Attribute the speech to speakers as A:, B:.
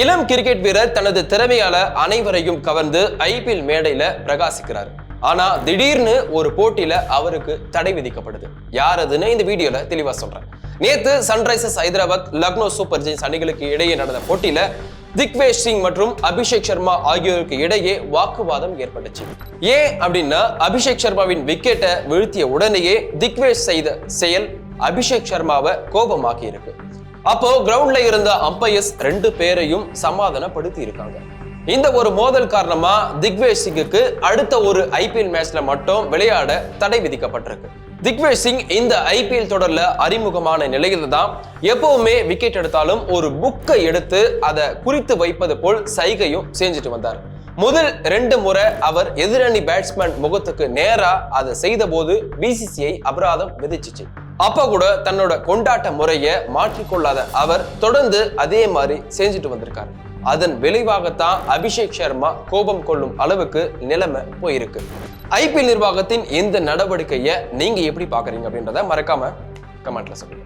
A: இளம் கிரிக்கெட் வீரர் தனது திறமையால அனைவரையும் கவர்ந்து ஐபிஎல் மேடையில பிரகாசிக்கிறார். ஆனா திடீர்னு ஒரு போட்டியில அவருக்கு தடை விதிக்கப்படுது. யார் அதுன்னு இந்த வீடியோல தெளிவா சொல்றேன். நேத்து Sunrisers Hyderabad Lucknow super giants அணிகளுக்கு இடையே நடந்த போட்டியில திக்வேஷ் சிங் மற்றும் அபிஷேக் சர்மா ஆகியோருக்கு இடையே வாக்குவாதம் ஏற்பட்டுச்சு. ஏன் அப்படின்னா அபிஷேக் சர்மாவின் விக்கெட்டை வீழ்த்திய உடனேயே திக்வேஷ் செய்த செயல் அபிஷேக் சர்மாவை கோபமாக்கி இருக்கு அப்போ கிரவுண்ட்ல இருந்த அம்பையர்ஸ் ரெண்டு பேரையும் சமாதானப்படுத்தி இருக்காங்க இந்த ஒரு மோதல் காரணமா திக்வேஷ் சிங்குக்கு அடுத்த ஒரு ஐபிஎல் மேட்ச்ல மட்டும் விளையாட தடை விதிக்கப்பட்டிருக்கு. திக்வேஷ் சிங் இந்த ஐபிஎல் தொடர்ல அறிமுகமான நிலையில தான் எப்பவுமே விக்கெட் எடுத்தாலும் ஒரு புக்கை எடுத்து அதை குறித்து வைப்பது போல் சைகையும் செஞ்சுட்டு வந்தார். முதல் ரெண்டு முறை அவர் எதிரணி பேட்ஸ்மேன் முகத்துக்கு நேரா அதை செய்த போது பிசிசிஐ அபராதம் விதிச்சிச்சு. அப்ப கூட தன்னோட கொண்டாட்ட முறையை மாற்றிக்கொள்ளாத அவர் தொடர்ந்து அதே மாதிரி செஞ்சுட்டு வந்திருக்காரு. அதன் விளைவாகத்தான் அபிஷேக் சர்மா கோபம் கொள்ளும் அளவுக்கு நிலைமை போயிருக்கு. ஐபிஎல் நிர்வாகத்தின் இந்த நடவடிக்கையை நீங்க எப்படி பாக்குறீங்க அப்படின்றத மறக்காம கமெண்ட்ல சொல்லுங்க.